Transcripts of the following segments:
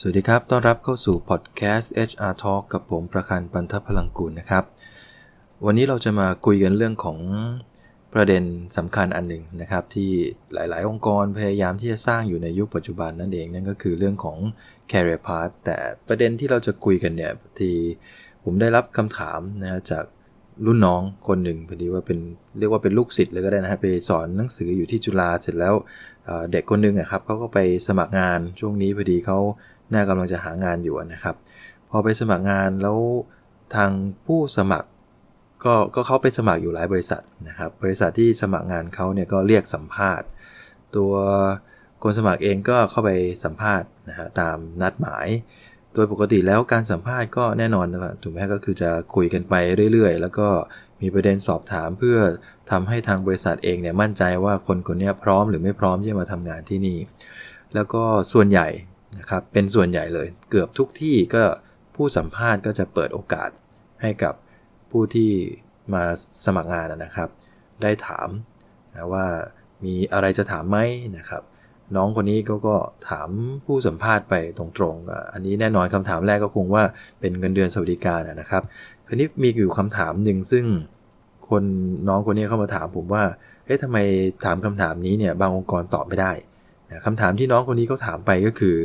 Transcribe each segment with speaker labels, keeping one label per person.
Speaker 1: สวัสดีครับ ต้อนรับเข้าสู่พอดแคสต์ HR Talk กับผมประคันปันทพลังกุลนะครับ วันนี้เราจะมาคุยกันเรื่องของประเด็นสำคัญอันหนึ่งนะครับ ที่หลาย ๆ องค์กรพยายามที่จะสร้างอยู่ในยุคปัจจุบันนั่นเองนั่นก็คือเรื่องของ career path แต่ประเด็นที่เราจะคุยกันเนี่ยทีผมได้รับคำถามนะจากรุ่นน้องคนหนึ่งพอดีว่าเป็นเรียกว่าเป็นลูกศิษย์เลยก็ได้นะฮะไปสอนหนังสืออยู่ที่จุฬาเสร็จแล้วเด็กคนหนึ่งอะครับเขาก็ไปสมัครงานช่วงนี้พอดีเขา น่ากำลังจะหางานอยู่นะครับ พอไปสมัครงานแล้วทางผู้สมัครก็ก็เขาไปสมัครอยู่หลายบริษัทนะครับ บริษัทที่สมัครงานเขาเนี่ยก็เรียกสัมภาษณ์ ตัวคนสมัครเองก็เข้าไปสัมภาษณ์นะฮะตามนัดหมาย โดยปกติแล้วการสัมภาษณ์ก็แน่นอนนะครับถูกไหมก็คือจะคุยกันไปเรื่อยๆ แล้วก็มีประเด็นสอบถามเพื่อทำให้ทางบริษัทเองเนี่ยมั่นใจว่าคนคนนี้พร้อมหรือไม่พร้อมที่จะมาทำงานที่นี่ แล้วก็ส่วนใหญ่ นะครับเป็นส่วนใหญ่เลย เกือบทุกที่ก็ผู้สัมภาษณ์ก็จะเปิดโอกาสให้กับผู้ที่มาสมัครงานนะครับ ได้ถามนะว่ามีอะไรจะถามไหมนะครับ น้องคนนี้ก็ก็ถามผู้สัมภาษณ์ไปตรงๆ อันนี้แน่นอนคำถามแรกก็คงว่าเป็นเงินเดือนสวัสดิการนะครับคราวนี้มีอยู่คำถามหนึ่งซึ่งคนน้องคนนี้เข้ามาถามผมว่าเอ๊ะทำไมถามคำถามนี้เนี่ยบางองค์กรตอบไม่ได้คำถามที่น้องคนนี้เขาถามไปก็คือ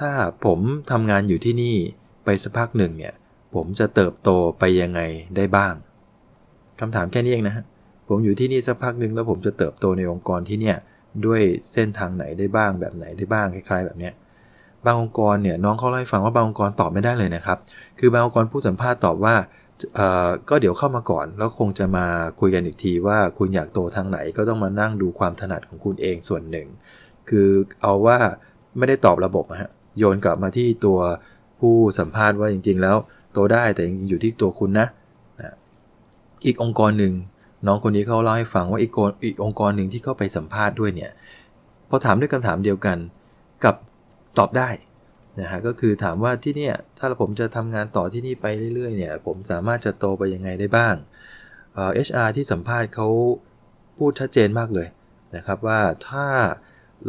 Speaker 1: ถ้าผมทำงานอยู่ที่นี่ไปสักพักหนึ่งเนี่ย ผมจะเติบโตไปยังไงได้บ้างคำถามแค่นี้เองนะฮะผมอยู่ที่นี่สักพักหนึ่งแล้วผมจะเติบโตในองค์กรที่เนี่ยด้วยเส้นทางไหนได้บ้างแบบไหนได้บ้างคล้ายๆ แบบเนี้ยบางองค์กรเนี่ยน้องเขาเล่าให้ฟังว่าบางองค์กรตอบไม่ได้เลยนะครับ คือบางองค์กรผู้สัมภาษณ์ตอบว่าก็เดี๋ยวเข้ามาก่อน แล้วคงจะมาคุยกันอีกทีว่าคุณอยากโตทางไหนก็ต้องมานั่งดูความถนัดของคุณเองส่วนหนึ่ง คือเอาว่าไม่ได้ตอบระบบฮะ โยนกลับมาที่ตัวผู้สัมภาษณ์ว่าจริง ๆ แล้วโตได้แต่จริงๆอยู่ที่ตัวคุณนะนะอีกองค์กรหนึ่งน้องคนนี้เขาเล่าให้ฟังว่าอีกอีกองค์กรหนึ่งที่เข้าไปสัมภาษณ์ด้วยเนี่ยพอถามด้วยคำถามเดียวกันกับตอบได้นะฮะก็คือถามว่าที่เนี่ยถ้าผมจะทำงานต่อที่นี่ไปเรื่อยๆเนี่ยผมสามารถจะโตไปยังไงได้บ้างเอ่อ HR ที่สัมภาษณ์เขาพูดชัดเจนมากเลยนะครับว่าถ้า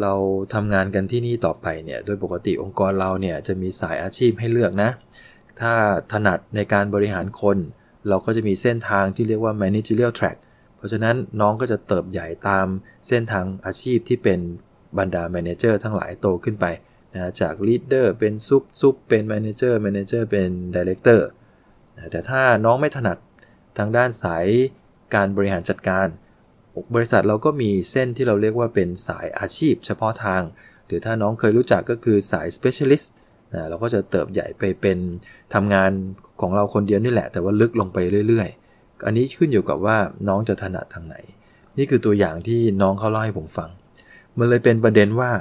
Speaker 1: เราทำงานกันที่นี่ต่อไปเนี่ย โดยปกติองค์กรเราเนี่ยจะมีสายอาชีพให้เลือกนะ ถ้าถนัดในการบริหารคน เราก็จะมีเส้นทางที่เรียกว่า managerial track เพราะฉะนั้นน้องก็จะเติบใหญ่ตามเส้นทางอาชีพที่เป็นบรรดา manager ทั้งหลายโตขึ้นไปนะจาก leader เป็นซุปซุปเป็น manager manager เป็น director นะแต่ถ้าน้องไม่ถนัดทางด้านสายการบริหารจัดการ บริษัทเราก็มีเส้นที่เราเรียกว่าเป็นสายอาชีพเฉพาะทาง หรือถ้าน้องเคยรู้จักก็คือสาย specialist นะเราก็จะเติบใหญ่ไปเป็นทำงานของเราคนเดียวนี่แหละ แต่ว่าลึกลงไปเรื่อยๆ อันนี้ขึ้นอยู่กับว่าน้องจะถนัดทางไหน นี่คือตัวอย่างที่น้องเขาเล่าให้ผมฟัง มันเลยเป็นประเด็นว่า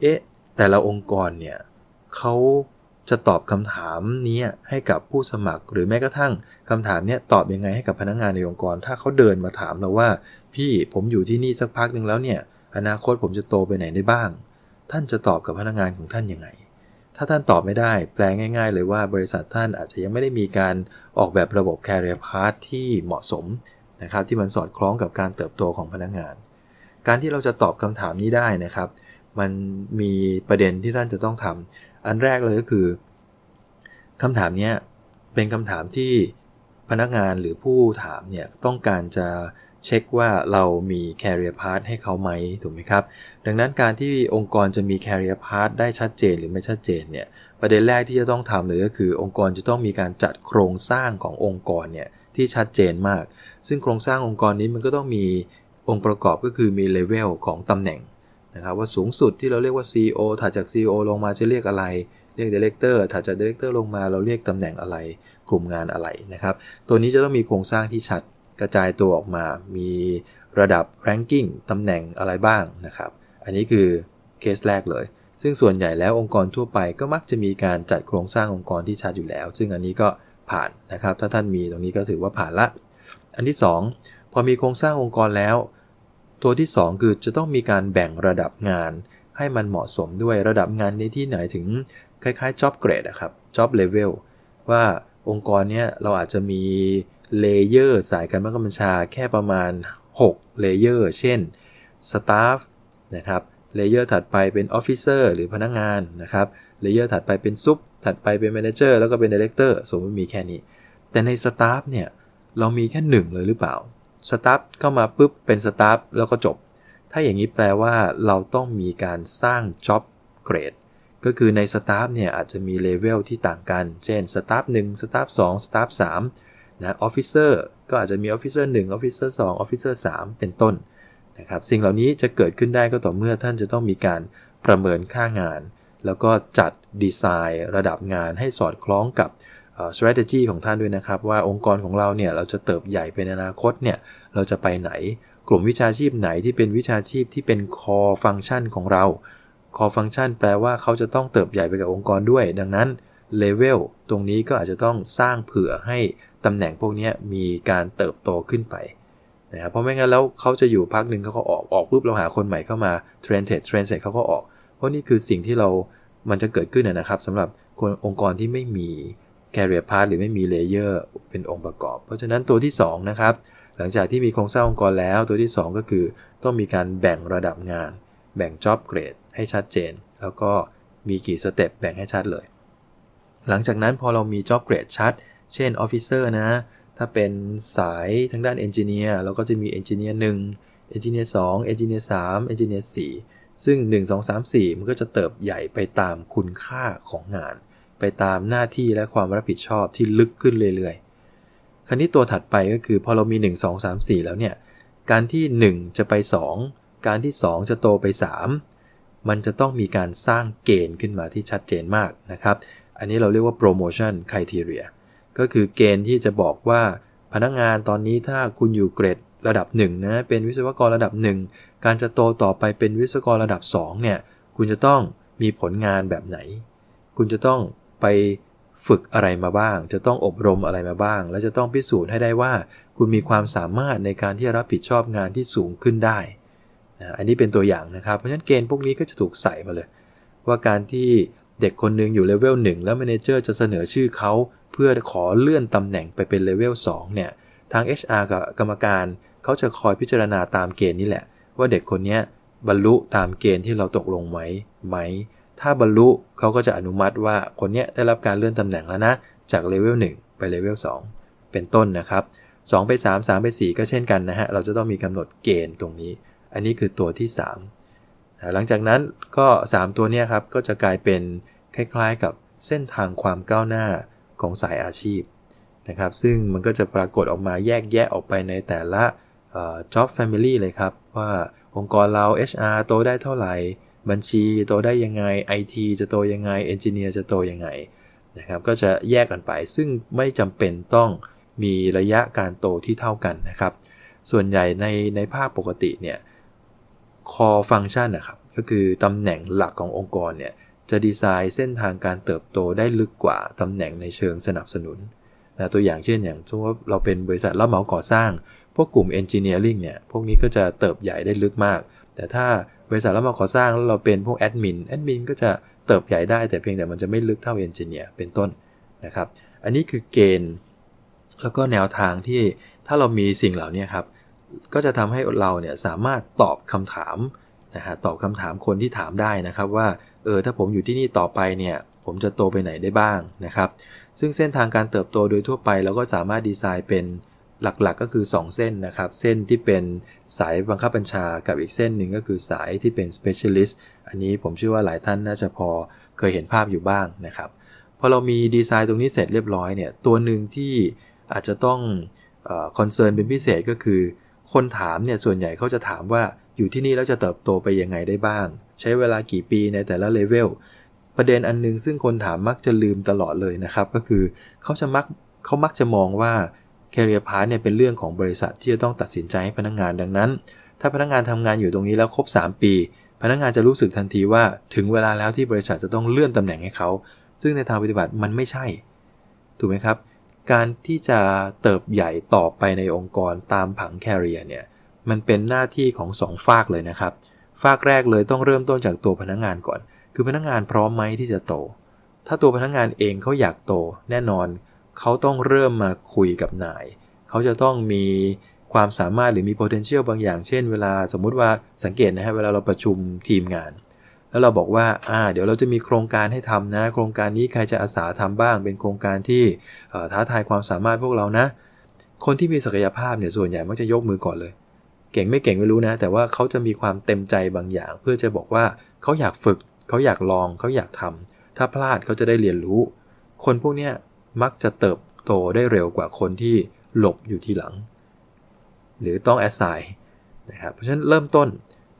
Speaker 1: เอ๊ะ แต่ละองค์กรเนี่ยเขาจะตอบคำถามนี้ให้กับผู้สมัคร หรือแม้กระทั่งคำถามนี้ตอบยังไงให้กับพนักงงานในองค์กร ถ้าเขาเดินมาถามเราว่า พี่ผมอยู่ที่นี่สักพักหนึ่งแล้วเนี่ย อนาคตผมจะโตไปไหนได้บ้าง ท่านจะตอบกับพนักงานของท่านยังไง ถ้าท่านตอบไม่ได้ แปลง่าย ๆ เลยว่าบริษัทท่านอาจจะยังไม่ได้มีการออกแบบระบบ career path ที่เหมาะสมนะครับที่มันสอดคล้องกับการเติบโตของพนักงาน การที่เราจะตอบคำถามนี้ได้นะครับ มันมีประเด็นที่ท่านจะต้องทำอันแรกเลยก็คือคำถามนี้เป็นคำถามที่พนักงานหรือผู้ถามเนี่ยต้องการจะ เช็คว่าเรามี career path ให้เขาไหมถูกไหมครับ ดังนั้นการที่องค์กรจะมี career path ได้ชัดเจนหรือไม่ชัดเจนเนี่ยประเด็นแรกที่จะต้องทำเลยก็คือ องค์กรจะต้องมีการจัดโครงสร้างขององค์กรเนี่ยที่ชัดเจนมาก ซึ่งโครงสร้างองค์กรนี้มันก็ต้องมีองค์ประกอบก็คือมีเลเวลของตำแหน่งนะครับว่าสูงสุดที่เราเรียกว่า CEO ถัดจาก CEO ลงมาจะเรียกอะไร เรียก Director ถัดจาก Director ลงมาเราเรียกตำแหน่งอะไร กลุ่มงานอะไรนะครับ ตัวนี้จะต้องมีโครงสร้างที่ชัด กระจายตัวออกมา มีระดับ ranking ตำแหน่งอะไรบ้างนะครับ อันนี้คือเคสแรกเลย ซึ่งส่วนใหญ่แล้วองค์กรทั่วไปก็มักจะมีการจัดโครงสร้างองค์กรที่ชัดอยู่แล้ว ซึ่งอันนี้ก็ผ่านนะครับ ถ้าท่านมีตรงนี้ก็ถือว่าผ่านละ อันที่ 2 พอมีโครงสร้างองค์กรแล้ว ตัวที่ 2 คือจะต้องมีการแบ่งระดับงาน ให้มันเหมาะสมด้วยระดับงานในที่ไหนถึงคล้ายๆ job grade นะครับ job level ว่าองค์กรเนี้ยเราอาจจะมี เลเยอร์สายการบังคับบัญชาแค่ประมาณ6เลเยอร์เช่น Staff นะครับเลเยอร์ถัดไปเป็น Officer หรือพนักงงานนะครับเลเยอร์ถัดไปเป็นซุปถัดไปเป็นแมเนเจอร์แล้วก็เป็นดีเลกเตอร์สมมติมีแค่นี้ แต่ในสตาฟเนี่ยเรามีแค่หนึ่งเลยหรือเปล่าสตาฟเข้ามาปุ๊บเป็นสตาฟแล้วก็จบ ถ้าอย่างนี้แปลว่าเราต้องมีการสร้าง job grade ก็คือในสตาฟเนี่ยอาจจะมีเลเวลที่ต่างกัน เช่นสตาฟ1สตาฟ2สตาฟ3 นะออฟฟิเซอร์ก็อาจจะมีออฟฟิเซอร์1ออฟฟิเซอร์2องออฟฟิเซอร์3เป็นต้นนะครับสิ่งเหล่านี้จะเกิดขึ้นได้ก็ต่อเมื่อท่านจะต้องมีการประเมินค่างาน แล้วก็จัดดีไซน์ระดับงานให้สอดคล้องกับ strategy ของท่านด้วยนะครับ ว่าองค์กรของเราเนี่ยเราจะเติบใหญ่เป็นอนาคตเนี่ยเราจะไปไหน กลุ่มวิชาชีพไหนที่เป็นวิชาชีพที่เป็น core function ของเรา core function แปลว่าเขาจะต้องเติบใหญ่ไปกับองค์กรด้วย ดังนั้น level ตรงนี้ก็อาจจะต้องสร้างเผื่อให้ ตำแหน่งพวกนี้มีการเติบโตขึ้นไปนะครับเพราะไม่งั้นแล้วเขาจะอยู่พักหนึ่งเขาก็ออกออกปุ๊บเราหาคนใหม่เข้ามาเทรนเทรดเทรนเสร็จเขาก็ออก เพราะนี่คือสิ่งที่เรามันจะเกิดขึ้นนะครับสำหรับคนองค์กรที่ไม่มี carrier path หรือไม่มีเลเยอร์เป็นองค์ประกอบ เพราะฉะนั้นตัวที่2นะครับหลังจากที่มีโครงสร้างองค์กรแล้วตัวที่ 2 ก็คือต้องมีการแบ่งระดับงาน แบ่ง job grade ให้ชัดเจน แล้วก็มีกี่สเต็ปแบ่งให้ชัดเลย หลังจากนั้นพอเรามี job grade ชัด เช่น officer นะ ถ้าเป็นสายทางด้าน engineer เราก็จะมี engineer 1 engineer 2 engineer 3 engineer 4ซึ่ง 1 2 3 4 มันก็จะเติบใหญ่ไปตามคุณค่าของงาน ไปตามหน้าที่และความรับผิดชอบที่ลึกขึ้นเรื่อยๆ คราวนี้ตัวถัดไปก็คือพอเรามี 1 2 3 4 แล้วเนี่ย การที่ 1 จะไป 2 การที่ 2 จะโตไป 3 มันจะต้องมีการสร้างเกณฑ์ขึ้นมาที่ชัดเจนมากนะครับ อันนี้เราเรียกว่า promotion criteria ก็คือเกณฑ์ที่จะบอกว่าพนักงานตอนนี้ถ้าคุณอยู่เกรดระดับ1นะเป็นวิศวกรระดับ 1 การจะโตต่อไปเป็นวิศวกรระดับ2เนี่ยคุณจะต้องมีผลงานแบบไหน คุณจะต้องไปฝึกอะไรมาบ้าง จะต้องอบรมอะไรมาบ้าง และจะต้องพิสูจน์ให้ได้ว่า คุณมีความสามารถในการที่จะรับผิดชอบงานที่สูงขึ้นได้อันนี้เป็นตัวอย่างนะครับ เพราะฉะนั้นเกณฑ์พวกนี้ก็จะถูกใส่มาเลย ว่าการที่เด็กคนนึงอยู่เลเวล1แล้วแมเนเจอร์จะเสนอชื่อเขา เพื่อขอเลื่อนตำแหน่งไปเป็นเลเวล2เนี่ยทาง HR กับกรรมการเขาจะคอยพิจารณาตามเกณฑ์นี่แหละ ว่าเด็กคนนี้บรรลุตามเกณฑ์ที่เราตกลงไหมไหม ถ้าบรรลุเขาก็จะอนุมัติว่าคนนี้ได้รับการเลื่อนตำแหน่งแล้วนะ จากเลเวล1ไปเลเวล2เป็นต้นนะครับ2ไป 3 3 ไป 4 ก็เช่นกันนะฮะ เราจะต้องมีกำหนดเกณฑ์ตรงนี้ อันนี้คือตัวที่ 3 หลังจากนั้นก็ 3 ตัวนี้ครับ ก็จะกลายเป็นคล้ายๆกับเส้นทางความก้าวหน้า ของสายอาชีพนะครับ ซึ่งมันก็จะปรากฏออกมาแยกแยะออกไปในแต่ละ job family เลยครับ ว่าองค์กรเรา HR โตได้เท่าไหร่ บัญชีโตได้ยังไง IT จะโตยังไง Engineer จะโตยังไงนะครับ ก็จะแยกกันไป ซึ่งไม่จำเป็นต้องมีระยะการโตที่เท่ากันนะครับ ส่วนใหญ่ในในภาคปกติเนี่ย core function นะครับ ก็คือตำแหน่งหลักขององค์กรเนี่ย จะดีไซน์เส้นทางการเติบโตได้ลึกกว่าตำแหน่งในเชิงสนับสนุนนะตัวอย่างเช่นอย่างถ้าเราเป็นบริษัทรับเหมาก่อสร้าง พวกกลุ่ม Engineering เนี่ยพวกนี้ก็จะเติบใหญ่ได้ลึกมาก แต่ถ้าบริษัทรับเหมาก่อสร้างแล้วเราเป็นพวกแอดมินแอดมินก็จะเติบใหญ่ได้แต่เพียงแต่มันจะไม่ลึกเท่าเอนจิเนียร์เป็นต้นนะครับ อันนี้คือเกณฑ์ แล้วก็แนวทางที่ถ้าเรามีสิ่งเหล่านี้ครับ ก็จะทำให้เราเนี่ยสามารถตอบคำถามนะฮะตอบคำถามคนที่ถามได้นะครับว่า เออถ้าผมอยู่ที่นี่ต่อไปเนี่ยผมจะโตไปไหนได้บ้างนะครับ ซึ่งเส้นทางการเติบโตโดยทั่วไปเราก็สามารถดีไซน์เป็นหลักๆก็คือ 2 เส้นนะครับ เส้นที่เป็นสายบังคับบัญชากับอีกเส้นหนึ่งก็คือสายที่เป็น specialist อันนี้ผมเชื่อว่าหลายท่านน่าจะพอเคยเห็นภาพอยู่บ้างนะครับพอเรามีดีไซน์ตรงนี้เสร็จเรียบร้อยเนี่ยตัวหนึ่งที่อาจจะต้องคอนเซิร์นเป็นพิเศษก็คือ คนถามเนี่ยส่วนใหญ่เขาจะถามว่าอยู่ที่นี่แล้วจะเติบโตไปยังไงได้บ้าง ใช้เวลากี่ปีในแต่ละเลเวลประเด็นอันนึงซึ่งคนถามมักจะลืมตลอดเลยนะครับ ก็คือเขาจะมักเขามักจะมองว่า career path เนี่ยเป็นเรื่องของบริษัทที่จะต้องตัดสินใจให้พนักงงานดังนั้น ถ้าพนักงงานทำงานอยู่ตรงนี้แล้วครบ 3 ปี พนักงงานจะรู้สึกทันทีว่าถึงเวลาแล้วที่บริษัทจะต้องเลื่อนตำแหน่งให้เขา ซึ่งในทางปฏิบัติมันไม่ใช่ ถูกไหมครับ การที่จะเติบใหญ่ต่อไปในองค์กรตามผัง career เนี่ยมันเป็นหน้าที่ของ2ฝากเลยนะครับ ฝากแรกเลยต้องเริ่มต้นจากตัวพนักงงานก่อน คือพนักงงานพร้อมไหมที่จะโต ถ้าตัวพนักงงานเองเขาอยากโต แน่นอนเขาต้องเริ่มมาคุยกับนาย เขาจะต้องมีความสามารถหรือมี potential บางอย่าง เช่น เวลาสมมุติว่าสังเกตนะฮะเวลาเราประชุมทีมงาน แล้วเราบอกว่าอ่า เดี๋ยวเราจะมีโครงการให้ทำนะ โครงการนี้ใครจะอาสาทำบ้าง เป็นโครงการที่ท้าทายความสามารถพวกเรานะ คนที่มีศักยภาพเนี่ยส่วนใหญ่มักจะยกมือก่อนเลย เก่งไม่เก่งไม่รู้นะ แต่ว่าเขาจะมีความเต็มใจบางอย่าง เพื่อจะบอกว่าเขาอยากฝึก เขาอยากลอง เขาอยากทำถ้าพลาดเขาจะได้เรียนรู้ คนพวกนี้มักจะเติบโตได้เร็วกว่าคนที่หลบอยู่ทีหลัง หรือต้องแอสไซน์นะครับเพราะฉะนั้นเริ่มต้น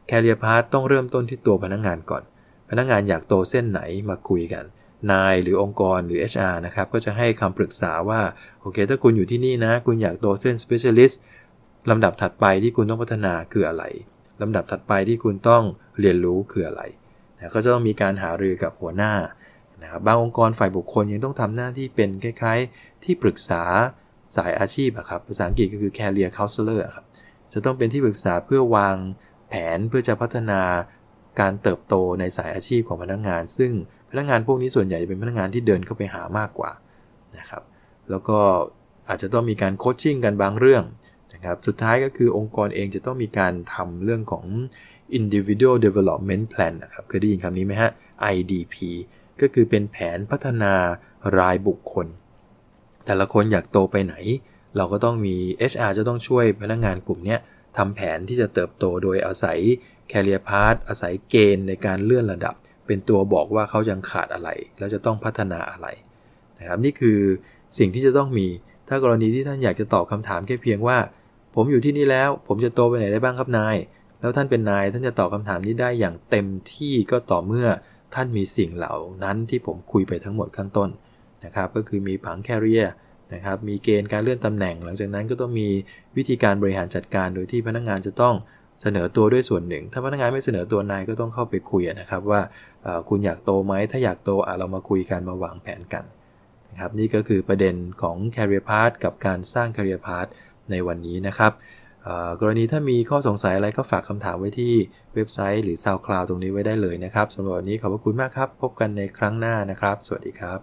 Speaker 1: แคเรียพาร์ตต้องเริ่มต้นที่ตัวพนักงงานก่อน พนักงงานอยากโตเส้นไหนมาคุยกัน นายหรือองค์กรหรือ HR นะครับก็จะให้คำปรึกษาว่า โอเค ถ้าคุณอยู่ที่นี่นะ คุณอยากโตเส้น specialist ลำดับถัดไปที่คุณต้องพัฒนาคืออะไรลำดับถัดไปที่คุณต้องเรียนรู้คืออะไรนะก็จะต้องมีการหารือกับหัวหน้านะครับบางองค์กรฝ่ายบุคคลยังต้องทำหน้าที่เป็นคล้ายๆ ที่ปรึกษาสายอาชีพอะครับภาษาอังกฤษก็คือ career counselor ครับจะต้องเป็นที่ปรึกษาเพื่อวางแผนเพื่อจะพัฒนาการเติบโตในสายอาชีพของพนักงงาน ซึ่งพนักงงานพวกนี้ส่วนใหญ่จะเป็นพนักงงานที่เดินเข้าไปหามากกว่านะครับแล้วก็อาจจะต้องมีการโคชชิ่งกันบางเรื่อง ครับ สุดท้ายก็คือองค์กรเองจะต้องมีการทำเรื่องของ individual development plan นะครับเคยได้ยินคำนี้ไหมฮะ IDP ก็คือเป็นแผนพัฒนารายบุคคล แต่ละคนอยากโตไปไหน เราก็ต้องมี HR จะต้องช่วยพนักงงานกลุ่มนี้ทำแผนที่จะเติบโตโดยอาศัย career path อาศัยเกณฑ์ในการเลื่อนระดับ เป็นตัวบอกว่าเขายังขาดอะไร แล้วจะต้องพัฒนาอะไรนะครับนี่คือสิ่งที่จะต้องมีถ้ากรณีที่ท่านอยากจะตอบคำถามแค่เพียงว่า ผมอยู่ที่นี่แล้ว ผมจะโตไปไหนได้บ้างครับนาย แล้วท่านเป็นนาย ท่านจะตอบคำถามนี้ได้อย่างเต็มที่ก็ต่อเมื่อท่านมีสิ่งเหล่านั้นที่ผมคุยไปทั้งหมดข้างต้นนะครับ ก็คือมีผังแคริเอร์นะครับ มีเกณฑ์การเลื่อนตำแหน่ง หลังจากนั้นก็ต้องมีวิธีการบริหารจัดการโดยที่พนักงงานจะต้องเสนอตัวด้วยส่วนหนึ่ง ถ้าพนักงานไม่เสนอตัวนายก็ต้องเข้าไปคุยนะครับว่าคุณอยากโตไหม ถ้าอยากโตเรามาคุยกันมาวางแผนกันนะครับ นี่ก็คือประเด็นของ career path กับการสร้าง career path ในวันนี้นะครับกรณีถ้ามีข้อสงสัยอะไรก็ฝากคำถามไว้ที่เว็บไซต์หรือ SoundCloud ตรงนี้ไว้ได้เลยนะครับสำหรับวันนี้ขอบพระคุณมากครับ พบกันในครั้งหน้านะครับ สวัสดีครับ